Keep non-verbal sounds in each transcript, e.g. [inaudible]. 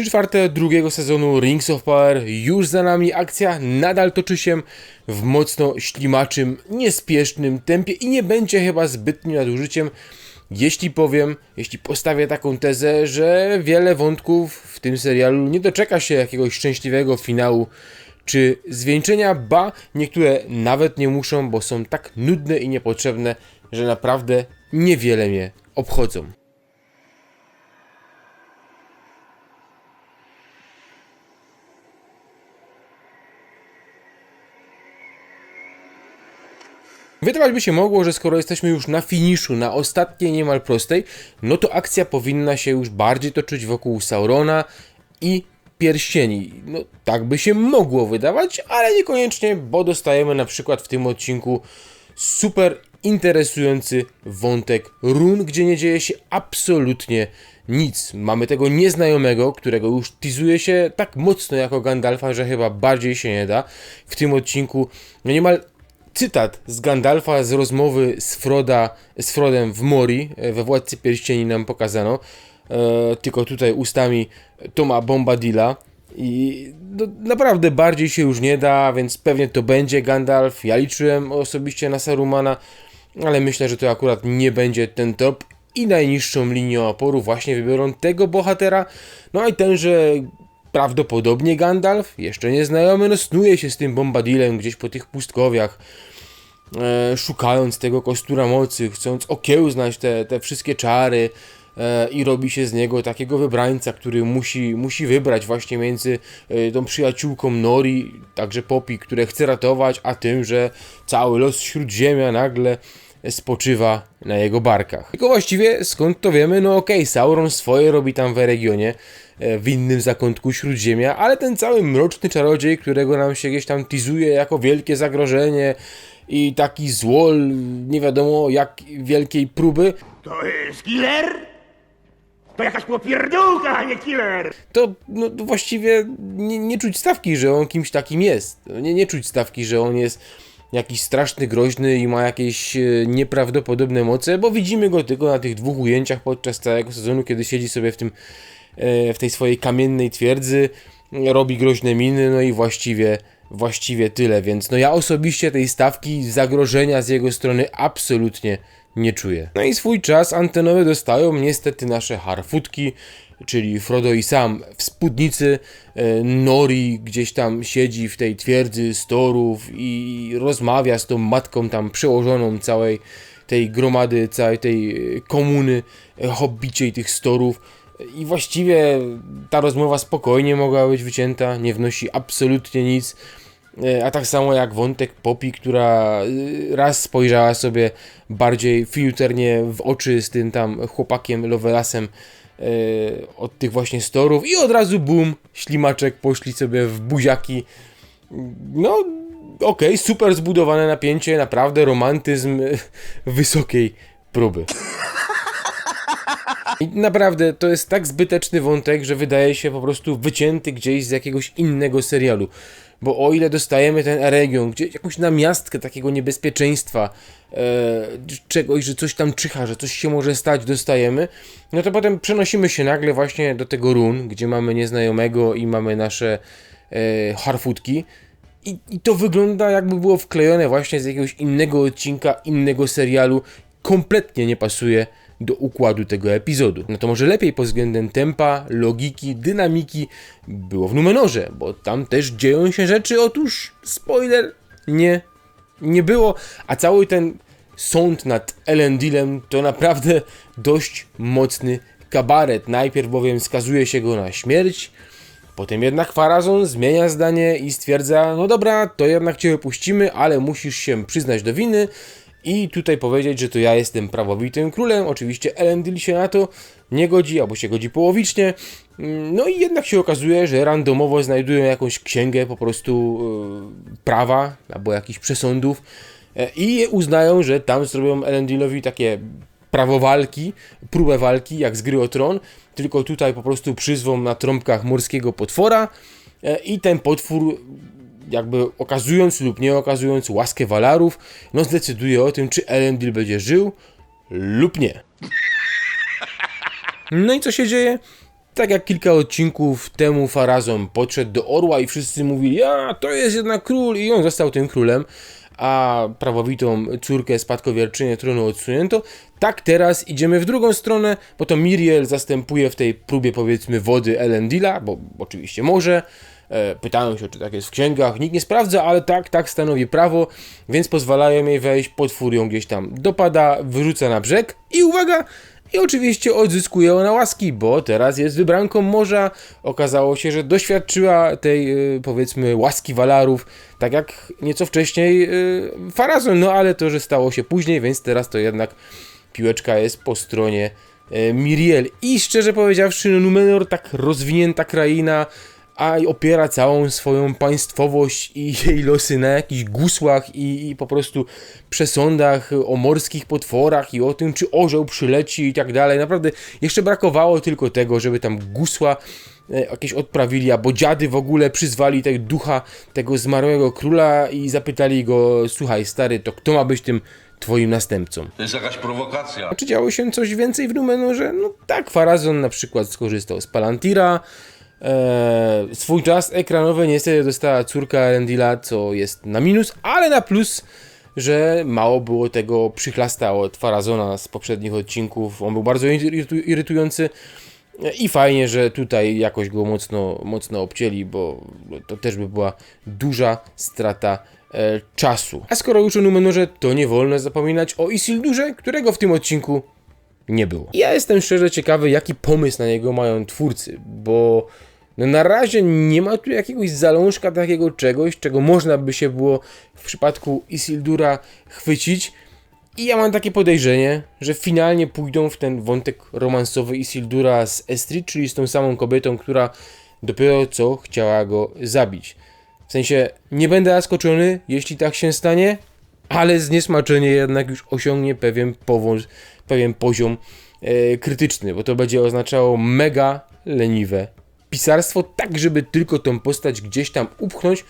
3 czwarte drugiego sezonu Rings of Power już za nami. Akcja nadal toczy się w mocno ślimaczym, niespiesznym tempie i nie będzie chyba zbytnim nadużyciem, jeśli powiem, jeśli postawię taką tezę, że wiele wątków w tym serialu nie doczeka się jakiegoś szczęśliwego finału czy zwieńczenia, ba, niektóre nawet nie muszą, bo są tak nudne i niepotrzebne, że naprawdę niewiele mnie obchodzą. Wydawać by się mogło, że skoro jesteśmy już na finiszu, na ostatniej niemal prostej, no to akcja powinna się już bardziej toczyć wokół Saurona i pierścieni. No tak by się mogło wydawać, ale niekoniecznie, bo dostajemy na przykład w tym odcinku super interesujący wątek run, gdzie nie dzieje się absolutnie nic. Mamy tego nieznajomego, którego już teasuje się tak mocno jako Gandalfa, że chyba bardziej się nie da. W tym odcinku no niemal cytat z Gandalfa z rozmowy z, Froda, z Frodem w Mori, e, we Władcy Pierścieni nam pokazano, e, tylko tutaj ustami Toma Bombadilla. I no, naprawdę bardziej się już nie da, więc pewnie to będzie Gandalf. Ja liczyłem osobiście na Sarumana, ale myślę, że to akurat nie będzie ten top. I najniższą linią oporu właśnie wybiorą tego bohatera. No i tenże prawdopodobnie Gandalf, jeszcze nieznajomy, no snuje się z tym Bombadilem gdzieś po tych pustkowiach, e, szukając tego kostura mocy, chcąc okiełznać te, te wszystkie czary e, i robi się z niego takiego wybrańca, który musi, musi wybrać właśnie między e, tą przyjaciółką Nori, także Poppy, które chce ratować, a tym, że cały los Śródziemia nagle spoczywa na jego barkach. Tylko właściwie skąd to wiemy? No okej, okay, Sauron swoje robi tam w regionie, e, w innym zakątku Śródziemia, ale ten cały mroczny czarodziej, którego nam się gdzieś tam tizuje jako wielkie zagrożenie i taki złol, nie wiadomo jak wielkiej próby. To jest killer? To jakaś popierdółka, a nie killer! To no, właściwie nie, nie czuć stawki, że on kimś takim jest. Nie, nie czuć stawki, że on jest jakiś straszny, groźny i ma jakieś e, nieprawdopodobne moce, bo widzimy go tylko na tych dwóch ujęciach podczas całego sezonu, kiedy siedzi sobie w tym e, w tej swojej kamiennej twierdzy, robi groźne miny, no i właściwie właściwie tyle, więc no ja osobiście tej stawki zagrożenia z jego strony absolutnie nie czuję. No i swój czas antenowy dostają niestety nasze harfutki, czyli Frodo i Sam w spódnicy, e, Nori gdzieś tam siedzi w tej twierdzy storów i rozmawia z tą matką tam przełożoną całej tej gromady, całej tej komuny e, hobbiciej tych storów. I właściwie ta rozmowa spokojnie mogła być wycięta, nie wnosi absolutnie nic. E, a tak samo jak wątek Popi, która raz spojrzała sobie bardziej filternie w oczy z tym tam chłopakiem Lovelasem E, od tych właśnie storów i od razu boom, ślimaczek poszli sobie w buziaki. No, okej, okay, super zbudowane napięcie, naprawdę romantyzm wysokiej próby. I naprawdę to jest tak zbyteczny wątek, że wydaje się po prostu wycięty gdzieś z jakiegoś innego serialu. Bo o ile dostajemy ten Eregion, gdzie jakąś namiastkę takiego niebezpieczeństwa, e, czegoś, że coś tam czyha, że coś się może stać, dostajemy, no to potem przenosimy się nagle właśnie do tego run, gdzie mamy nieznajomego i mamy nasze e, harfutki. I, I to wygląda jakby było wklejone właśnie z jakiegoś innego odcinka, innego serialu. Kompletnie nie pasuje do układu tego epizodu. No to może lepiej pod względem tempa, logiki, dynamiki było w Numenorze, bo tam też dzieją się rzeczy. Otóż, spoiler, nie, nie było, a cały ten sąd nad Elendilem to naprawdę dość mocny kabaret. Najpierw bowiem skazuje się go na śmierć, Potem jednak Farazon zmienia zdanie i stwierdza, no dobra, to jednak cię wypuścimy, ale musisz się przyznać do winy i tutaj powiedzieć, że to ja jestem prawowitym królem. Oczywiście Elendil się na to nie godzi, albo się godzi połowicznie. Mm, no i jednak się okazuje, że randomowo znajdują jakąś księgę po prostu yy, prawa albo jakichś przesądów yy, i uznają, że tam zrobią Elendilowi takie prawo walki, próbę walki, jak z gry o tron, tylko tutaj po prostu przyzwą na trąbkach morskiego potwora yy, i ten potwór jakby okazując lub nie okazując łaskę Walarów, no zdecyduje o tym, czy Elendil będzie żył lub nie. No i co się dzieje? Tak jak kilka odcinków temu Farazon podszedł do Orła i wszyscy mówili, a to jest jednak król i on został tym królem, a prawowitą córkę spadkowierczynię tronu odsunięto, tak teraz idziemy w drugą stronę, bo to Miriel zastępuje w tej próbie powiedzmy wody Elendila, bo oczywiście może, Pytają się, czy tak jest w księgach. Nikt nie sprawdza, ale tak, tak stanowi prawo, więc pozwalają jej wejść. Potwór ją gdzieś tam dopada, wyrzuca na brzeg i uwaga! I oczywiście odzyskuje ona łaski, bo teraz jest wybranką morza. Okazało się, że doświadczyła tej, y, powiedzmy, łaski walarów, tak jak nieco wcześniej y, Farazon. No ale to, że stało się później, więc teraz to jednak piłeczka jest po stronie e, Miriel. I szczerze powiedziawszy, no Numenor, tak rozwinięta kraina, a opiera całą swoją państwowość i jej losy na jakichś gusłach i, i po prostu przesądach o morskich potworach i o tym, czy orzeł przyleci i tak dalej. Naprawdę jeszcze brakowało tylko tego, żeby tam gusła e, jakieś odprawili, albo dziady w ogóle przyzwali tego ducha tego zmarłego króla i zapytali go, słuchaj stary, to kto ma być tym twoim następcą? To jest jakaś prowokacja. Czy działo się coś więcej w Numenorze? No tak, Farazon na przykład skorzystał z Palantira. Eee, swój czas ekranowy niestety dostała córka Elendila, co jest na minus, ale na plus, że mało było tego przychlasta od Farazona z poprzednich odcinków. On był bardzo irytu- irytujący. I fajnie, że tutaj jakoś go mocno, mocno obcięli, bo to też by była duża strata e, czasu. A skoro już o Numenorze, to nie wolno zapominać o Isildurze, którego w tym odcinku nie było. Ja jestem szczerze ciekawy, jaki pomysł na niego mają twórcy, bo no na razie nie ma tu jakiegoś zalążka takiego czegoś, czego można by się było w przypadku Isildura chwycić. I ja mam takie podejrzenie, że finalnie pójdą w ten wątek romansowy Isildura z Estrid, czyli z tą samą kobietą, która dopiero co chciała go zabić. W sensie, nie będę zaskoczony, jeśli tak się stanie, ale zniesmaczenie jednak już osiągnie pewien, powąz, pewien poziom e, krytyczny, bo to będzie oznaczało mega leniwe pisarstwo, tak żeby tylko tą postać gdzieś tam upchnąć,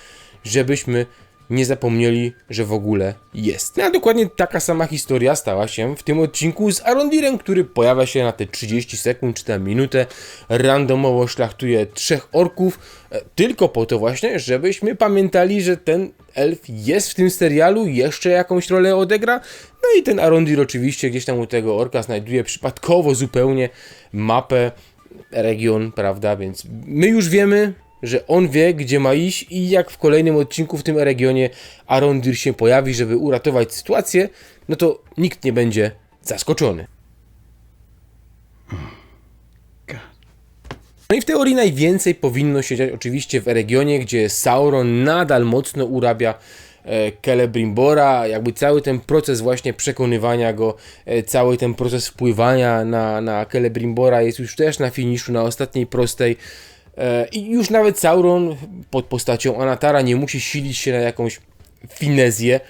żebyśmy nie zapomnieli, że w ogóle jest. No a dokładnie taka sama historia stała się w tym odcinku z Arondirem, który pojawia się na te 30 sekund czy tam minutę, randomowo szlachtuje trzech orków, e, tylko po to właśnie, żebyśmy pamiętali, że ten elf jest w tym serialu, jeszcze jakąś rolę odegra, no i ten Arondir oczywiście gdzieś tam u tego orka znajduje przypadkowo zupełnie mapę, region, prawda, więc my już wiemy, że on wie, gdzie ma iść i jak w kolejnym odcinku w tym regionie Arondir się pojawi, żeby uratować sytuację, no to nikt nie będzie zaskoczony. No i w teorii najwięcej powinno się dziać oczywiście w regionie, gdzie Sauron nadal mocno urabia Celebrimbora, jakby cały ten proces właśnie przekonywania go, e, cały ten proces wpływania na, na Celebrimbora jest już też na finiszu, na ostatniej prostej. E, I już nawet Sauron pod postacią Anatara nie musi silić się na jakąś finezję,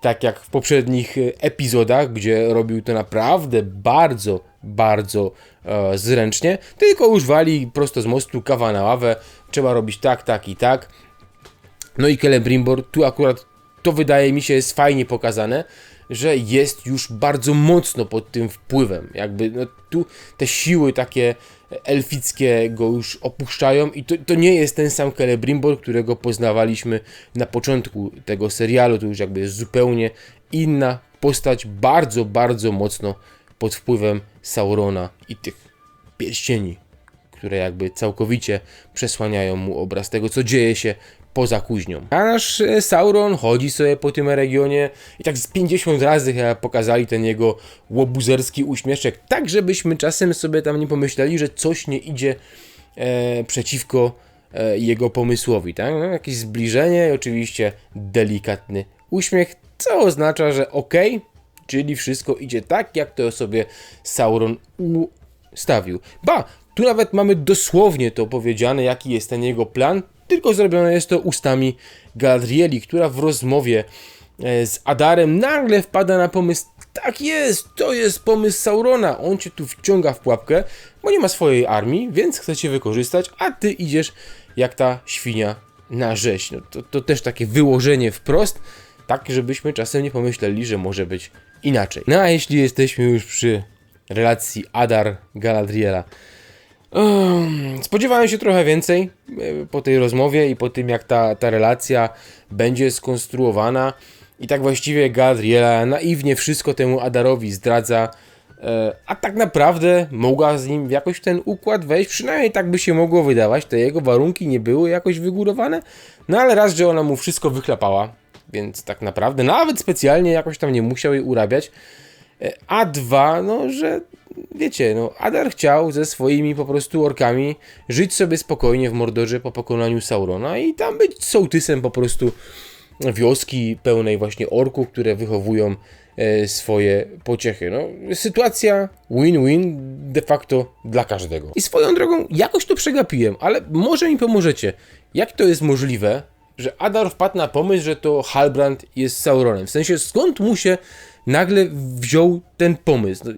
tak jak w poprzednich e, epizodach, gdzie robił to naprawdę bardzo, bardzo e, zręcznie, tylko już wali prosto z mostu, kawa na ławę, trzeba robić tak, tak i tak. No i Celebrimbor, tu akurat to wydaje mi się jest fajnie pokazane, że jest już bardzo mocno pod tym wpływem. Jakby no, tu te siły takie elfickie go już opuszczają i to, to nie jest ten sam Celebrimbor, którego poznawaliśmy na początku tego serialu. To już jakby jest zupełnie inna postać, bardzo, bardzo mocno pod wpływem Saurona i tych pierścieni, które jakby całkowicie przesłaniają mu obraz tego, co dzieje się poza kuźnią. A nasz e, Sauron chodzi sobie po tym regionie i tak z 50 razy pokazali ten jego łobuzerski uśmieszek, tak żebyśmy czasem sobie tam nie pomyśleli, że coś nie idzie e, przeciwko e, jego pomysłowi, tak? No, jakieś zbliżenie, oczywiście delikatny uśmiech, co oznacza, że ok, czyli wszystko idzie tak, jak to sobie Sauron ustawił. Ba, tu nawet mamy dosłownie to powiedziane, jaki jest ten jego plan, tylko zrobione jest to ustami Galadrieli, która w rozmowie e, z Adarem nagle wpada na pomysł, tak jest, to jest pomysł Saurona, on cię tu wciąga w pułapkę, bo nie ma swojej armii, więc chce cię wykorzystać, a ty idziesz jak ta świnia na rzeź. No to, to też takie wyłożenie wprost, tak żebyśmy czasem nie pomyśleli, że może być inaczej. No a jeśli jesteśmy już przy relacji Adar-Galadriela, Spodziewałem się trochę więcej e, po tej rozmowie i po tym, jak ta, ta relacja będzie skonstruowana. I tak właściwie Gadriela naiwnie wszystko temu Adarowi zdradza, e, a tak naprawdę mogła z nim jakoś w ten układ wejść. Przynajmniej tak by się mogło wydawać. Te jego warunki nie były jakoś wygórowane. No ale raz, że ona mu wszystko wychlapała, więc tak naprawdę nawet specjalnie jakoś tam nie musiał jej urabiać. E, A dwa, no, że wiecie, no, Adar chciał ze swoimi po prostu orkami żyć sobie spokojnie w Mordorze po pokonaniu Saurona i tam być sołtysem po prostu wioski pełnej właśnie orków, które wychowują e, swoje pociechy. No, sytuacja win-win de facto dla każdego. I swoją drogą jakoś to przegapiłem, ale może mi pomożecie. Jak to jest możliwe, że Adar wpadł na pomysł, że to Halbrand jest Sauronem? W sensie skąd mu się nagle wziął ten pomysł? No,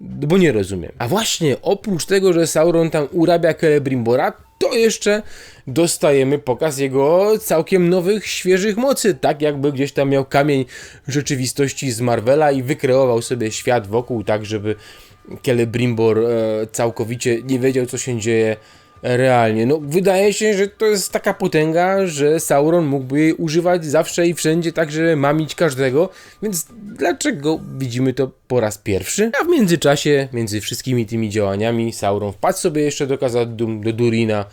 [laughs] bo nie rozumiem. A właśnie, oprócz tego, że Sauron tam urabia Celebrimbora, to jeszcze dostajemy pokaz jego całkiem nowych, świeżych mocy. Tak jakby gdzieś tam miał kamień rzeczywistości z Marvela i wykreował sobie świat wokół, tak żeby Celebrimbor e, całkowicie nie wiedział, co się dzieje realnie. No, wydaje się, że to jest taka potęga, że Sauron mógłby jej używać zawsze i wszędzie, tak żeby mamić każdego, więc dlaczego widzimy to po raz pierwszy? A w międzyczasie, między wszystkimi tymi działaniami, Sauron wpadł sobie jeszcze do Khazad-dûm, do Durina,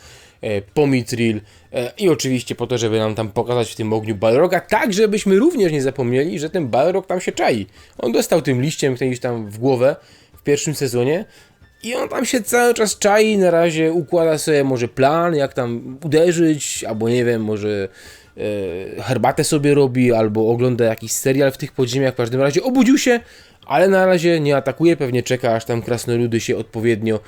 e, po Mithril e, i oczywiście po to, żeby nam tam pokazać w tym ogniu Balroga, tak żebyśmy również nie zapomnieli, że ten Balrog tam się czai. On dostał tym liściem gdzieś tam w głowę w pierwszym sezonie i on tam się cały czas czai, na razie układa sobie może plan, jak tam uderzyć, albo nie wiem, może e, herbatę sobie robi, albo ogląda jakiś serial w tych podziemiach. W każdym razie obudził się, ale na razie nie atakuje, pewnie czeka, aż tam krasnoludy się odpowiednio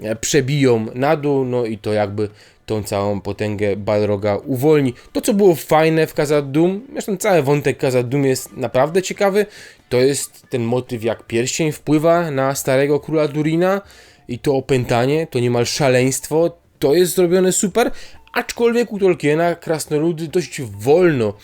e, przebiją na dół, no i to jakby tą całą potęgę Balroga uwolni. To, co było fajne w Khazad-dûm, zresztą cały wątek Khazad-dûm jest naprawdę ciekawy, to jest ten motyw, jak pierścień wpływa na starego króla Durina i to opętanie, to niemal szaleństwo, to jest zrobione super, aczkolwiek u Tolkiena krasnoludy dość wolno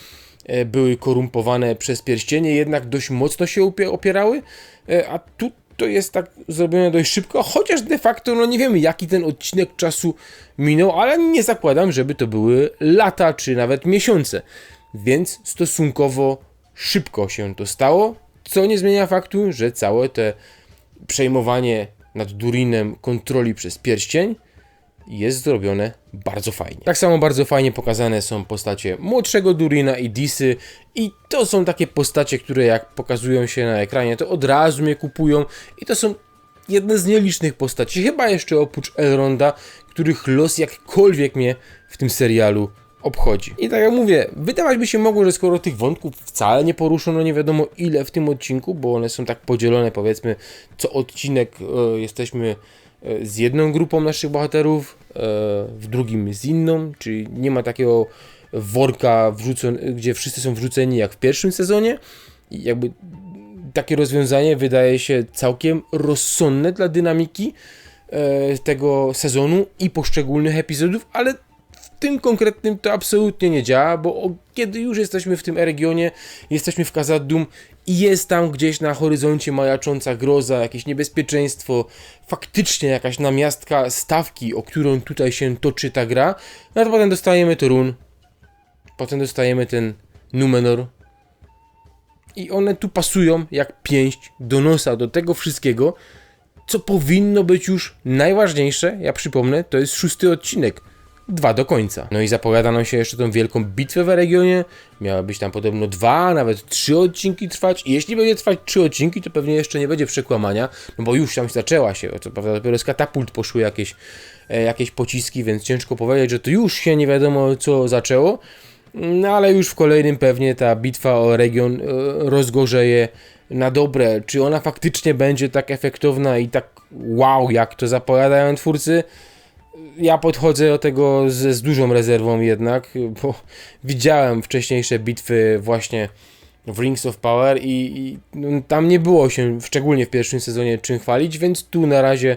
e, były korumpowane przez pierścienie, jednak dość mocno się opie- opierały, e, a tu to jest tak zrobione dość szybko, chociaż de facto no nie wiemy jaki ten odcinek czasu minął, ale nie zakładam, żeby to były lata czy nawet miesiące, więc stosunkowo szybko się to stało, co nie zmienia faktu, że całe te przejmowanie nad Durinem kontroli przez pierścień jest zrobione bardzo fajnie. Tak samo bardzo fajnie pokazane są postacie młodszego Durina i Disy i to są takie postacie, które jak pokazują się na ekranie, to od razu mnie kupują i to są jedne z nielicznych postaci, chyba jeszcze oprócz Elronda, których los jakkolwiek mnie w tym serialu obchodzi. I tak jak mówię, wydawać by się mogło, że skoro tych wątków wcale nie poruszono nie wiadomo ile w tym odcinku, bo one są tak podzielone powiedzmy, co odcinek e, jesteśmy e, z jedną grupą naszych bohaterów, e, w drugim z inną, czyli nie ma takiego worka, wrzucon- gdzie wszyscy są wrzuceni jak w pierwszym sezonie. I jakby takie rozwiązanie wydaje się całkiem rozsądne dla dynamiki tego sezonu i poszczególnych epizodów, ale tym konkretnym to absolutnie nie działa, bo kiedy już jesteśmy w tym regionie, jesteśmy w Khazad-dûm i jest tam gdzieś na horyzoncie majacząca groza, jakieś niebezpieczeństwo, faktycznie jakaś namiastka stawki, o którą tutaj się toczy ta gra, no to potem dostajemy Torun, potem dostajemy ten Numenor, i one tu pasują jak pięść do nosa do tego wszystkiego, co powinno być już najważniejsze. Ja przypomnę, to jest szósty odcinek. Dwa do końca. No i zapowiada nam się jeszcze tą wielką bitwę w regionie. Miały być tam podobno dwa, nawet trzy odcinki trwać. I jeśli będzie trwać trzy odcinki, to pewnie jeszcze nie będzie przekłamania, no bo już tam zaczęła się. Co prawda dopiero z katapult poszły jakieś, e, jakieś pociski, więc ciężko powiedzieć, że to już się nie wiadomo co zaczęło. No ale już w kolejnym pewnie ta bitwa o region e, rozgorzeje na dobre. Czy ona faktycznie będzie tak efektowna i tak wow, jak to zapowiadają twórcy? Ja podchodzę do tego z, z dużą rezerwą jednak, bo [laughs] widziałem wcześniejsze bitwy właśnie w Rings of Power i, i no, tam nie było się, szczególnie w pierwszym sezonie, czym chwalić, więc tu na razie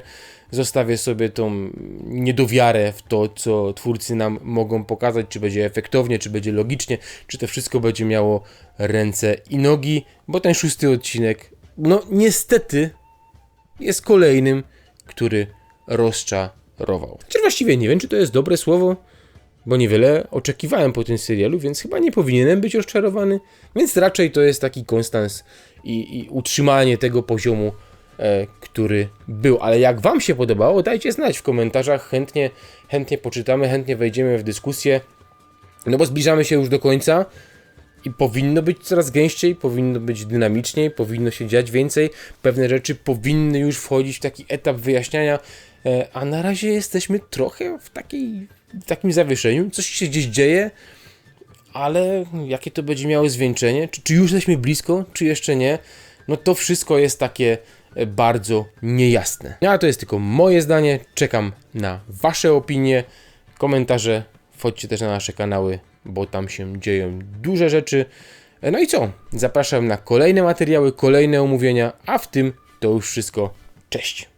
zostawię sobie tą niedowiarę w to, co twórcy nam mogą pokazać, czy będzie efektownie, czy będzie logicznie, czy to wszystko będzie miało ręce i nogi, bo ten szósty odcinek, no niestety, jest kolejnym, który rozczarował. Właściwie nie wiem, czy to jest dobre słowo, bo niewiele oczekiwałem po tym serialu, więc chyba nie powinienem być rozczarowany. Więc raczej to jest taki konstans i, i utrzymanie tego poziomu, e, który był. Ale jak Wam się podobało, dajcie znać w komentarzach. Chętnie, chętnie poczytamy, chętnie wejdziemy w dyskusję. No bo zbliżamy się już do końca i powinno być coraz gęściej, powinno być dynamiczniej, powinno się dziać więcej. Pewne rzeczy powinny już wchodzić w taki etap wyjaśniania, a na razie jesteśmy trochę w, takiej, takim zawieszeniu. Coś się gdzieś dzieje, ale jakie to będzie miało zwieńczenie? Czy, czy już jesteśmy blisko, czy jeszcze nie? No to wszystko jest takie e, bardzo niejasne. No, A to jest tylko moje zdanie. Czekam na Wasze opinie, komentarze. Wchodźcie też na nasze kanały, bo tam się dzieją duże rzeczy. E, No i co? Zapraszam na kolejne materiały, kolejne omówienia, a w tym to już wszystko. Cześć!